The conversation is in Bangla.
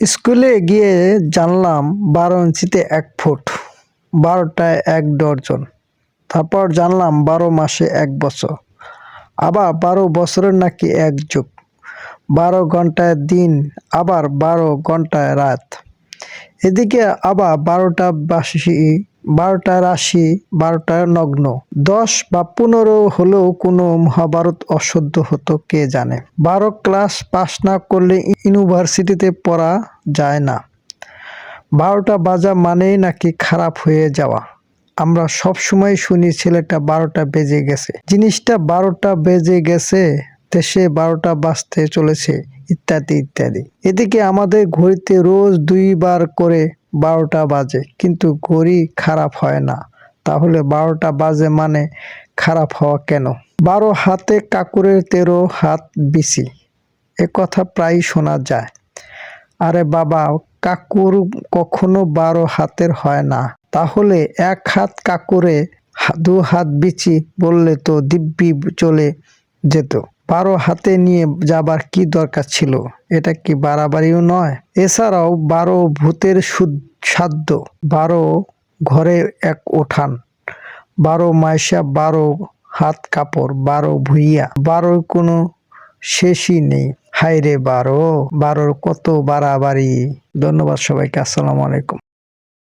স্কুলে গিয়ে জানলাম বারো ইঞ্চিতে এক ফুট, বারোটায় এক ডজন। তারপর জানলাম বারো মাসে এক বছর, আবার বারো বছরের নাকি এক যুগ। বারো ঘন্টায় দিন, আবার বারো ঘন্টায় রাত। এদিকে আবার বারোটা বাসি বারোটা রাশি, বারোটা নগ্ন। দশ বা পনেরো হলেও কোনো মহাভারত অশুদ্ধ হতো, কে জানে? বারো ক্লাস পাস না করলে ইউনিভার্সিটিতে পড়া যায় না। বারোটা বাজা মানেই নাকি খারাপ হয়ে যাওয়া। আমরা সব সময় শুনি ছেলেটা বারোটা বেজে গেছে। জিনিসটা বারোটা বেজে গেছে, দেশে বারোটা বাজতে চলেছে, ইত্যাদি ইত্যাদি। এদিকে আমাদের ঘড়িতে রোজ দুইবার করে বারোটা বাজে, কিন্তু ঘড়ি খারাপ হয় না। তাহলে বারোটা বাজে মানে খারাপ হওয়া কেন? বারো হাতে কাকুরের তেরো হাত বিসি কথা প্রায়ই শোনা যায়। আরে বাবা, কাকুর কখনো বারো হাতের হয় না। তাহলে এক হাত কাকুরে দু হাত বিচি বললে তো দিব্যি চলে যেত। বারো হাতে নিয়ে যাবার কি দরকার ছিল? এটা কি বাড়াবাড়িও নয়? এছাড়াও বারো ভূতের সাধ্য, বারো ঘরে এক ওঠান, বারো মাইশা, বারো হাত কাপড়, বারো ভুইয়া, বারো কোনো শেষই নেই। হায় রে বারো, বারোর কত বাড়াবাড়ি। ধন্যবাদ সবাইকে, আসসালামু আলাইকুম।